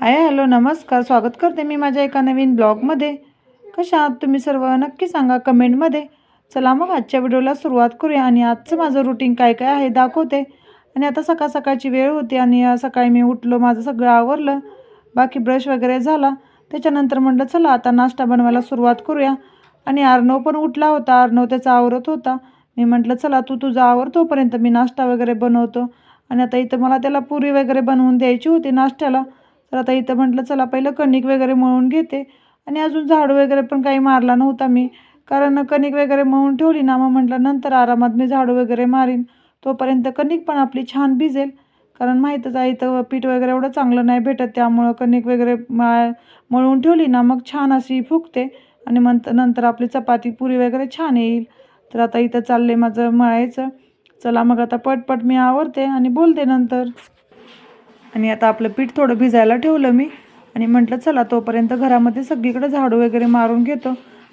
हाय hello नमस्कार. स्वागत करते मी माझ्या एका नवीन ब्लॉगमध्ये. कशा आहात तुम्ही सर्व? नक्की सांगा कमेंटमध्ये. चला मग आजच्या व्हिडिओला सुरुवात करूया आणि आजचं माझं रुटीन काय काय आहे दाखवते. आणि आता सकाळ सकाळची वेळ होती आणि सकाळी मी उठलो माझं सगळं आवरलं. बाकी ब्रश वगैरे झाला. त्याच्यानंतर म्हटलं चला आता नाश्ता बनवायला सुरुवात करूया. आणि अर्णव पण उठला होता. अर्णव त्याचा आवरत होता. मी म्हटलं चला तू तुझा आवर. तोपर्यंत मी नाश्ता वगैरे बनवतो. आणि आता इथं मला त्याला पुरी वगैरे बनवून द्यायची होती नाश्त्याला. तर आता इथं म्हटलं चला पहिलं कणिक वगैरे मळून घेते. आणि अजून झाडू वगैरे पण काही मारला नव्हता मी. कारण कणिक वगैरे मळून ठेवली ना मग म्हटलं नंतर आरामात मी झाडू वगैरे मारीन. तोपर्यंत कणिक पण आपली छान भिजेल. कारण माहीतच आहे इथं पीठ वगैरे एवढं चांगलं नाही भेटत. त्यामुळं कणिक वगैरे मळ मळून ठेवली ना मग छान अशी फुगते. आणि मंत नंतर आपली चपाती पुरी वगैरे छान येईल. तर आता इथं चालले माझं मळायचं. चला मग आता पटपट मी आवरते आणि बोलते नंतर. आणि आता आपलं पीठ थोडं भिजायला ठेवलं मी. आणि म्हटलं चला तोपर्यंत घरामध्ये सगळीकडे झाडू वगैरे मारून घेतो.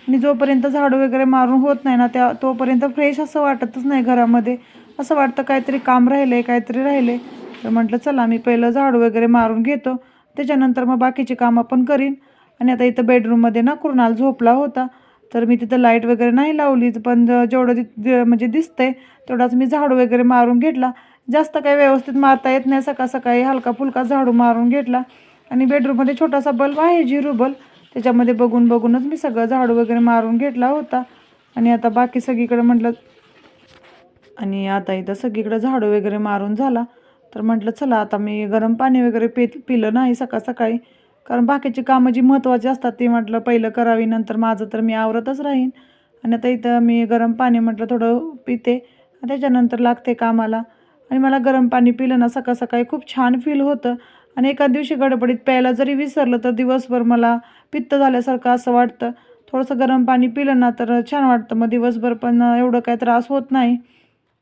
आणि जोपर्यंत झाडू वगैरे मारून होत नाही ना त्या तोपर्यंत फ्रेश असं वाटतच नाही घरामध्ये. असं वाटतं काहीतरी काम राहिलं आहे काहीतरी राहिलं आहे तर म्हटलं चला मी पहिलं झाडू वगैरे मारून घेतो. त्याच्यानंतर मग बाकीची कामं पण करीन. आणि आता इथं बेडरूममध्ये ना कुणाल झोपला होता. तर मी तिथं लाइट वगैरे नाही लावली पण जेवढं म्हणजे दिसतंय तेवढाच मी झाडू वगैरे मारून घेतला. जास्त काही व्यवस्थित मारता येत नाही. सकाळ सकाळी हलका फुलका झाडू मारून घेतला. आणि बेडरूममध्ये छोटासा बल्ब आहे झिरो बल्ब त्याच्यामध्ये बघून बघूनच मी सगळं झाडू वगैरे मारून घेतला होता. आणि आता बाकी सगळीकडे म्हटलं आणि आता इथं सगळीकडे झाडू वगैरे मारून झाला. तर म्हटलं चला आता मी गरम पाणी वगैरे पे पिलं नाही सकाळ सकाळी. कारण बाकीची कामं जी महत्त्वाची असतात ती म्हटलं पहिलं करावी नंतर माझं तर मी आवरतच राहीन. आणि आता इथं मी गरम पाणी म्हटलं थोडं पिते. त्याच्यानंतर लागते कामाला. आणि मला गरम पाणी पिलं ना सकाळ सकाळी खूप छान फील होतं. आणि एका दिवशी गडबडीत प्यायला जरी विसरलं तर दिवसभर मला पित्त झाल्यासारखं असं वाटतं. थोडंसं गरम पाणी पिलं ना तर छान वाटतं. मग दिवसभर पण एवढं काही त्रास होत नाही.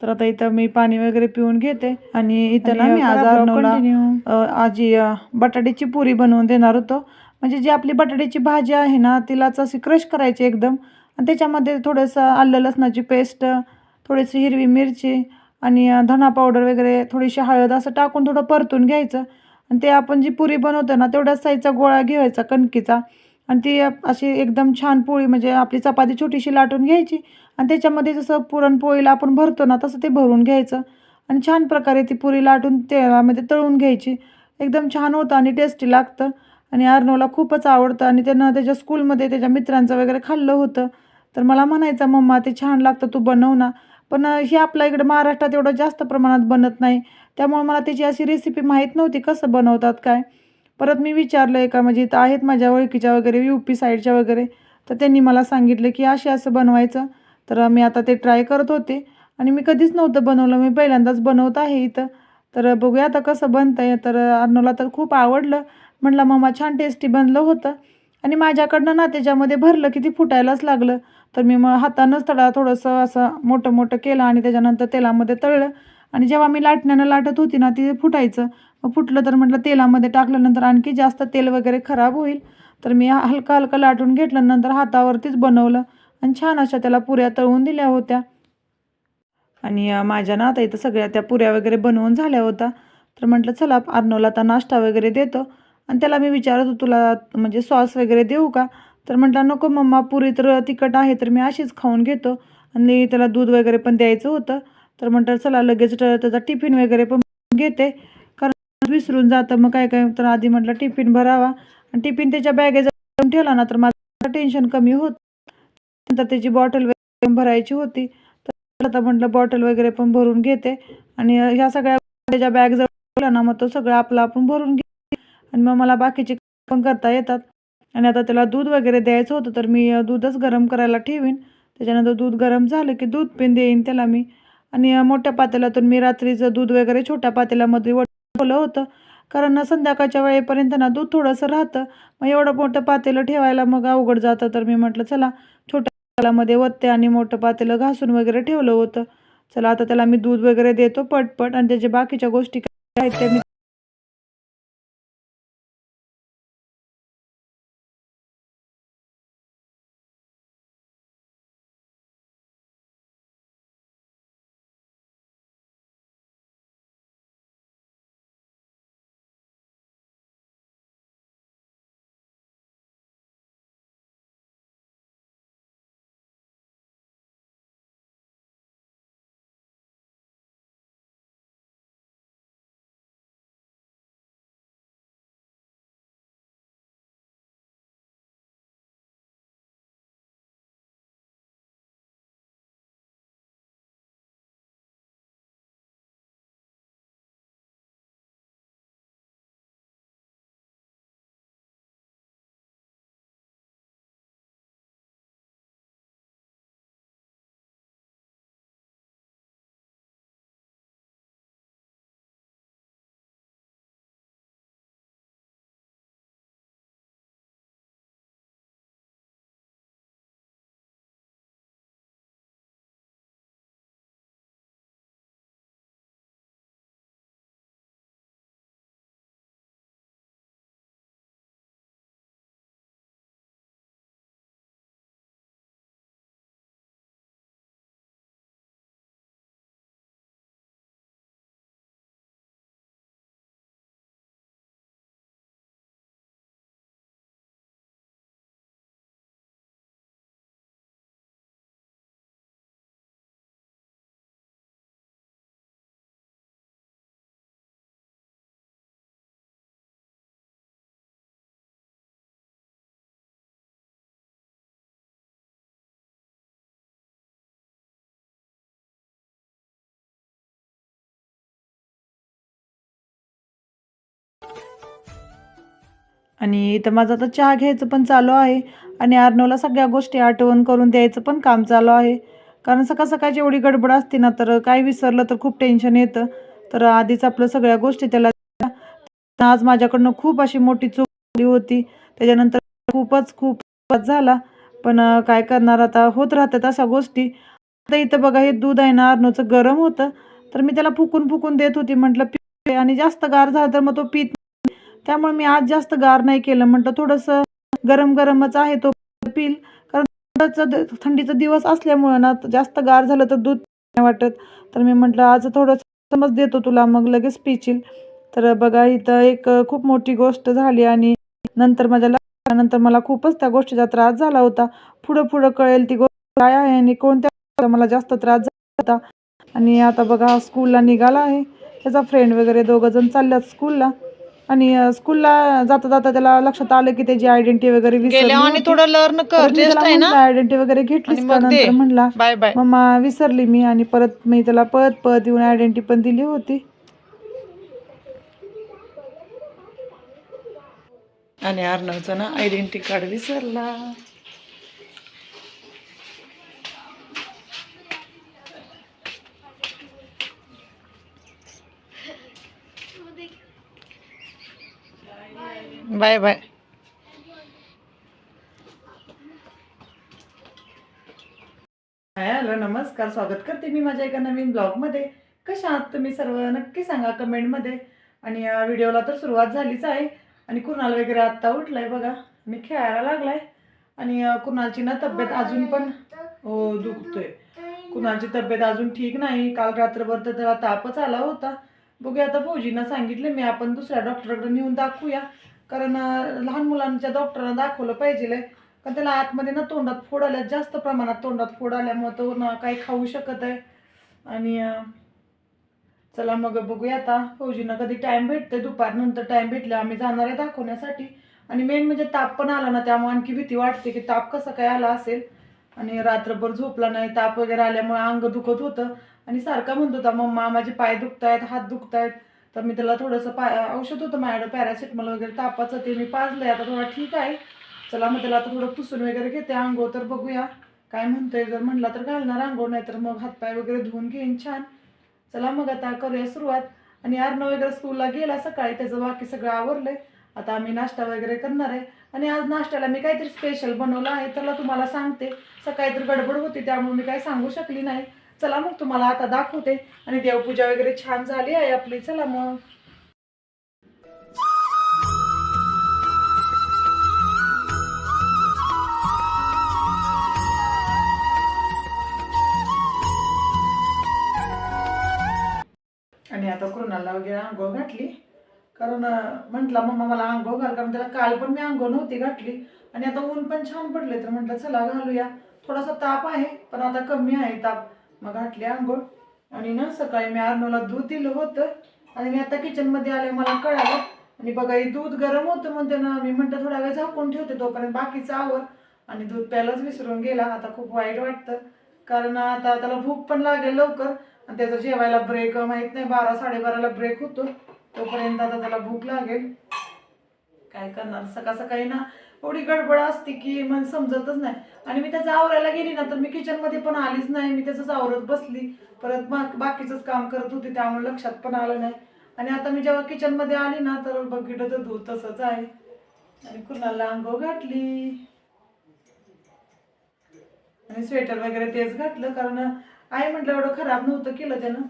तर आता इथं मी पाणी वगैरे पिऊन घेते. आणि इथं ना मी आज आजी बटाट्याची पुरी बनवून देणार होतो. म्हणजे जी आपली बटाट्याची भाजी आहे ना तिलाच अशी क्रश करायची एकदम. आणि त्याच्यामध्ये थोडंसं आलं लसणाची पेस्ट थोडीशी हिरवी मिरची आणि धना पावडर वगैरे थोडीशी हळद असं टाकून थोडं परतून घ्यायचं. आणि ते आपण जी पुरी बनवतो ना तेवढ्याच साईजचा गोळा घ्यायचा कणकीचा. आणि ती अशी एकदम छान पोळी म्हणजे आपली चपाती छोटीशी लाटून घ्यायची. आणि त्याच्यामध्ये जसं पुरणपोळीला आपण भरतो ना तसं ते भरून घ्यायचं. आणि छान प्रकारे ती पुरी लाटून तेलामध्ये तळून घ्यायची. एकदम छान होतं आणि टेस्टी लागतं. आणि अर्नोला खूपच आवडतं आणि त्यानं त्याच्या स्कूलमध्ये त्याच्या मित्रांचं वगैरे खाल्लं होतं. तर मला म्हणायचं मम्मा ते छान लागतं तू बनव ना. पण हे आपल्या इकडं महाराष्ट्रात एवढं जास्त प्रमाणात बनत नाही. त्यामुळे मला त्याची अशी रेसिपी माहीत नव्हती कसं बनवतात काय. परत मी विचारलं एका म्हणजे इथं आहेत माझ्या ओळखीच्या वगैरे यू पी साईडच्या वगैरे. तर त्यांनी मला सांगितलं की असे असं बनवायचं. तर मी आता ते ट्राय करत होते. आणि मी कधीच नव्हतं बनवलं. मी पहिल्यांदाच बनवत आहे इथं. तर बघूया आता कसं बनतं आहे तर अर्नोला तर खूप आवडलं. म्हटलं मम्मा छान टेस्टी बनलं होतं. आणि माझ्याकडनं ना त्याच्यामध्ये भरलं की ती फुटायलाच लागलं. तर मी मग हातानंच थोडा थोडंसं असं मोठं मोठं केलं आणि त्याच्यानंतर तेलामध्ये तळलं. आणि जेव्हा मी लाटण्यानं लाटत होती ना ती फुटायचं. मग फुटलं तर म्हटलं तेलामध्ये टाकल्यानंतर आणखी जास्त तेल वगैरे खराब होईल. तर मी हलका हलका लाटून घेतलं नंतर हातावरतीच बनवलं. आणि छान अशा त्याला पुऱ्या तळून दिल्या होत्या. आणि माझ्या ना आता इथं सगळ्या त्या पुऱ्या वगैरे बनवून झाल्या होत्या. तर म्हटलं चला अर्नवला आता नाश्ता वगैरे देतो. आणि त्याला मी विचारत होतो तुला म्हणजे सॉस वगैरे देऊ का? तर म्हटलं नको मम्मा पुरी तर तिखट आहे तर मी अशीच खाऊन घेतो. आणि त्याला दूध वगैरे पण द्यायचं होतं. तर म्हटलं चला लगेच त्याचा टिफिन वगैरे पण घेते. कारण विसरून जातं मग काय काय? तर आधी म्हटलं टिफिन भरावा. आणि टिफिन त्याच्या बॅगेत ठेवला ना तर माझं टेन्शन कमी होत. नंतर त्याची बॉटल वगैरे भरायची होती. तर आता म्हटलं बॉटल वगैरे पण भरून घेते. आणि ह्या सगळ्या त्याच्या बॅग जवळ ना मग तो सगळं आपला आपण भरून घे आणि मग मला बाकीचे पण करता येतात. आणि आता त्याला दूध वगैरे द्यायचं होतं तर मी दूधच गरम करायला ठेवीन. त्याच्यानंतर दूध गरम झालं की दूध पण देईन त्याला मी. आणि मोठ्या पातेल्यातून मी रात्रीचं दूध वगैरे छोट्या पातेल्यामध्ये वटवलं ठेवलं होतं. कारण संध्याकाळच्या वेळेपर्यंत ना दूध थोडंसं राहतं. मग एवढं मोठं पातेलं ठेवायला मग अवघड जातं. तर मी म्हटलं चला छोट्या पातेल्यामध्ये वत्ते आणि मोठं पातेलं घासून वगैरे ठेवलं होतं. चला आता त्याला मी दूध वगैरे देतो पटपट आणि त्याच्या बाकीच्या गोष्टी काय आहेत त्या मी आणि इथं माझं आता चहा घ्यायचं पण चालू आहे. आणि आर्नोला सगळ्या गोष्टी आठवण करून द्यायचं पण काम चालू आहे. कारण सकाळ सकाळची एवढी गडबड असते ना तर काय विसरलं तर खूप टेन्शन येतं. तर आधीच आपलं सगळ्या गोष्टी त्याला आज माझ्याकडनं खूप अशी मोठी चूक झाली होती. त्याच्यानंतर खूपच खूप झाला. पण काय करणार आता? होत राहतात अशा गोष्टी. आता इथं बघा हे दूध आहे ना अर्नोचं गरम होतं. तर मी त्याला फुकून फुकून देत होती. म्हटलं आणि जास्त गार झाला तर मग तो पीत त्यामुळे मी आज जास्त गार नाही केलं. म्हटलं थोडंसं गरम गरमच आहे तो पील. कारण थंडीचा दिवस असल्यामुळं ना जास्त गार झालं तर दूध नाही वाटत. तर मी म्हटलं आज थोडं समज देतो तुला. मग लगेच पिचील. तर बघा इथं एक खूप मोठी गोष्ट झाली आणि नंतर माझ्या नंतर मला खूपच त्या गोष्टीचा त्रास झाला होता. पुढं पुढं कळेल ती गोष्ट काय आहे आणि कोणत्या मला जास्त त्रास झाला होता. आणि आता बघा हा स्कूलला निघाला आहे. त्याचा फ्रेंड वगैरे दोघं जण चालल्यात स्कूलला आणि स्कूलला जाता जाता त्याला लक्षात आलं की त्याची आयडेंटिटी वगैरे आणि. थोडं लर्न आयडेंटिटी वगैरे का. नंतर म्हणला बाय बाय मम्मा विसरली मी आणि परत मी त्याला पळत पळत येऊन आयडेंटिटी पण दिली होती. आणि अर्णवचा ना आयडेंटिटी कार्ड विसरला. Bye bye. हाय हॅलो नमस्कार स्वागत करते मी माझ्या एका नवीन ब्लॉगमध्ये. कशा आहात तुम्ही सर्व? नक्की सांगा कमेंटमध्ये. आणि या व्हिडिओला तर सुरुवात झालीच आहे. आणि कुणाल वगैरे आत्ता उठलाय बघा. मी खेळायला लागलाय. आणि कुणालची ना तब्येत अजून पण हो दुखतोय. कुणालची तब्येत अजून ठीक नाही. काल रात्रभर तर त्याला तापच आला होता. बघूया आता फौजींना सांगितले मी आपण दुसऱ्या डॉक्टरकडे नेऊन दाखवूया. कारण लहान मुलांच्या डॉक्टरांना दाखवलं पाहिजे कारण त्याला आतमध्ये ना तोंडात फोड आल्या जास्त प्रमाणात तोंडात फोड आल्यामुळे तो ना काही खाऊ शकत आहे. आणि चला मग बघूया आता. फौजींना कधी टाइम भेटते दुपारनंतर टाइम भेटला आम्ही जाणार आहे दाखवण्यासाठी. आणि मेन म्हणजे ताप पण आला ना त्यामुळे आणखी भीती वाटते की ताप कसा काय आला असेल. आणि रात्रभर झोपला नाही ताप वगैरे आल्यामुळे अंग दुखत होतं. आणि सारखा म्हणत होता मम्मा माझे पाय दुखतायत हात दुखतायत. तर मी त्याला थोडंसं पा औषध होतं माझ्याकडे पॅरासिटमॉल वगैरे तापाचं ते मी पाजलंय. आता थोडा ठीक आहे. चला मग त्याला आता थोडं पुसून वगैरे घेते. अंघोळ तर बघूया. काय म्हणतोय? जर म्हणला तर घालणार अंघोळ नाही तर मग हातपाय वगैरे धुवून घेईन छान. चला मग आता करूया सुरुवात. आणि अर्णव वगैरे स्कूलला गेला सकाळी. त्याचं बाकी सगळं आवरलंय. आता आम्ही नाश्ता वगैरे करणार आहे. आणि आज नाश्त्याला मी काहीतरी स्पेशल बनवलं आहे. त्याला तुम्हाला सांगते. सकाळी तर गडबड होती त्यामुळे मी काही सांगू शकली नाही. चला मग तुम्हाला आता दाखवते. आणि देवपूजा वगैरे छान झाली आहे आपली. चला मग. आणि आता कृणाला वगैरे आंघोळ घातली. कारण म्हटलं मम्मा मला आंघोळ घाल. कारण त्याला काल पण मी आंघोळ नव्हती घातली. आणि आता ऊन पण छान पडले तर म्हटलं चला घालूया. थोडासा ताप आहे पण आता कमी आहे ताप. मग घातली आंघोळ. आणि ना सकाळी मी अर्नोला दूध दिलं होतं. आणि मी आता किचनमध्ये आले मला कळालं. आणि बघा हे दूध गरम होतं म्हणते ना मी म्हणतं थोडा वेळ झाकून ठेवते तोपर्यंत बाकीचं आवर आणि दूध प्यायलाच विसरून गेला. आता खूप वाईट वाटतं. कारण आता त्याला भूक पण लागेल लवकर. आणि त्याचा जेवायला ब्रेक माहीत नाही. बारा साडेबाराला ब्रेक होतो. तोपर्यंत आता त्याला भूक लागेल. काय करणार? सकाळ सकाळी ना एवढी गडबड असते की मन समजतच नाही. आणि मी त्याचं आवरायला गेली ना तर मी किचनमध्ये पण आलीच नाही. मी त्याचंच आवरत बसली. परत बा- बाकीचंच काम करत होते त्यामुळे लक्षात पण आलं नाही. आणि आता मी जेव्हा किचनमध्ये आली ना तर बघितलं तर दूध तसंच आहे. आणि कुणाला अंघोळ घातली. आणि स्वेटर वगैरे तेच घातलं कारण आई म्हटलं एवढं खराब नव्हतं केलं त्यानं.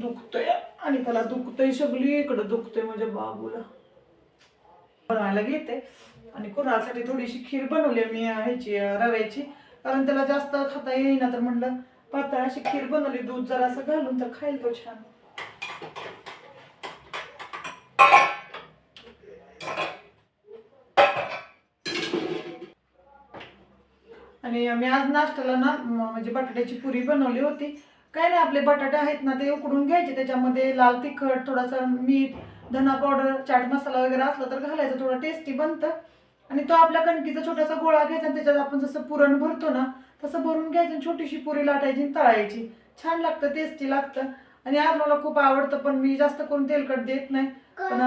दुखतोय. आणि त्याला दुखतंय सगळी इकडं दुखतंय माझ्या बाबूला. बनवायला घेते. आणि कुणासाठी थोडीशी खीर बनवली मी ह्याची रव्याची. कारण त्याला जास्त खाता येईना तर म्हणलं पातळ अशी खीर बनवली दूध जरा असं घालून तर खाईल तो छान. आणि मी आज नाश्त्याला ना म्हणजे बटाट्याची पुरी बनवली होती. काय नाही आपले बटाटे आहेत ना ते उकडून घ्यायचे. त्याच्यामध्ये लाल तिखट थोडासा मीठ धना पावडर चाट मसाला वगैरे असला तर घालायचं थोडं टेस्टी बनतं. आणि तो आपल्या कणकीचा छोटासा गोळा घ्यायचा आणि त्याच्यात आपण जसं पुरण भरतो ना तसं भरून घ्यायचं आणि छोटीशी पुरी लाटायची आणि तळायची. छान लागतं टेस्टी लागतं. आणि आर्नवला खूप आवडतं पण मी जास्त करून तेलकट देत नाही. पण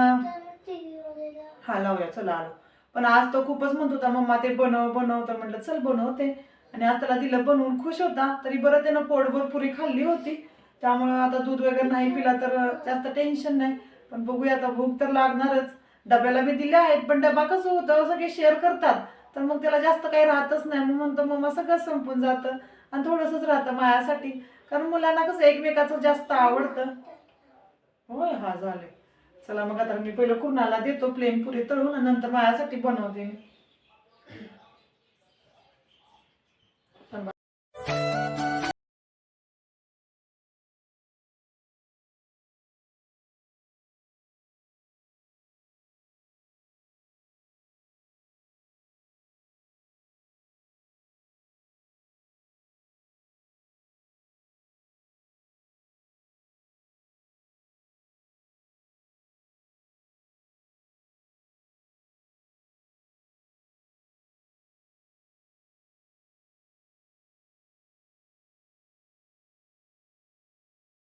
हा लावूया चला आलो. पण आज तो खूपच म्हणत होता मम्मा ते बनव बनव. तर म्हटलं चल बनवते. आणि आज त्याला दिलं बनवून खुश होता. तरी बरं त्यानं पोटभर पुरी खाल्ली होती. त्यामुळं आता दूध वगैरे नाही पिला तर जास्त टेन्शन नाही. पण बघूया आता भूक तर लागणारच. डब्याला मी दिल्या आहेत पण डबा कसं होतं? सगळे शेअर करतात. तर मग त्याला जास्त काही राहतच नाही. मग म्हणतो मम्मा सगळं संपून जातं आणि थोडंसंच राहतं माझ्यासाठी. कारण मुलांना कसं एकमेकाचं जास्त आवडतं. होय हा झालं चला मग आता मी पहिलं कुणाला देतो प्लेन पुरी तळून नंतर माझ्यासाठी बनवते.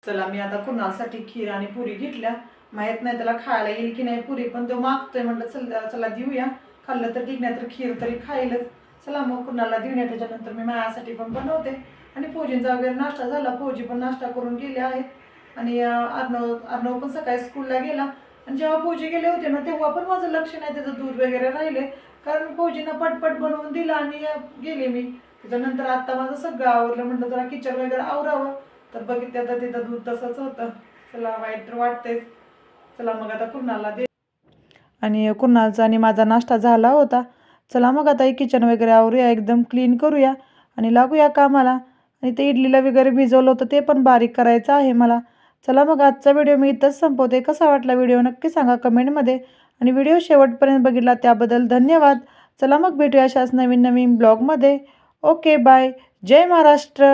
चला मी आता कुणासाठी खीर आणि पुरी घेतल्या. माहीत नाही त्याला खायला येईल की नाही पुरी पण तो मागतोय. म्हटलं चल चला देऊया. खाल्लं तर ठीक नाही तर खीर तरी खाईलच. चला मग कुणाला देऊन या. त्याच्यानंतर मी माझ्यासाठी पण बनवते. आणि फौजींचा वगैरे नाश्ता झाला. फौजी पण नाश्ता करून गेले आहेत. आणि अर्णव अर्णव पण सकाळी स्कूलला गेला. आणि जेव्हा फौजी गेले होते ना तेव्हा पण माझं लक्ष नाही. त्याचं दूध वगैरे राहिले. कारण फौजीनं पटपट बनवून दिलं आणि गेले मी. त्याच्यानंतर आत्ता माझं सगळं आवरलं. म्हटलं जरा किचन वगैरे आवरावं. तर बघितलं तर तिथं दूध तसंच होतं. चला वाईट तर वाटतेच चला मग आता कुणाला दे आणि कुणालचा आणि माझा नाश्ता झाला होता. चला मग आता किचन वगैरे आवरूया एकदम क्लीन करूया आणि लागूया कामाला. आणि ते इडलीला वगैरे भिजवलं होतं ते पण बारीक करायचं आहे मला. चला मग आजचा व्हिडिओ मी इथंच संपवते. कसा वाटला व्हिडिओ नक्की सांगा कमेंटमध्ये आणि व्हिडिओ शेवटपर्यंत बघितला त्याबद्दल धन्यवाद. चला मग भेटूया अशाच नवीन नवीन ब्लॉगमध्ये ओके बाय जय महाराष्ट्र.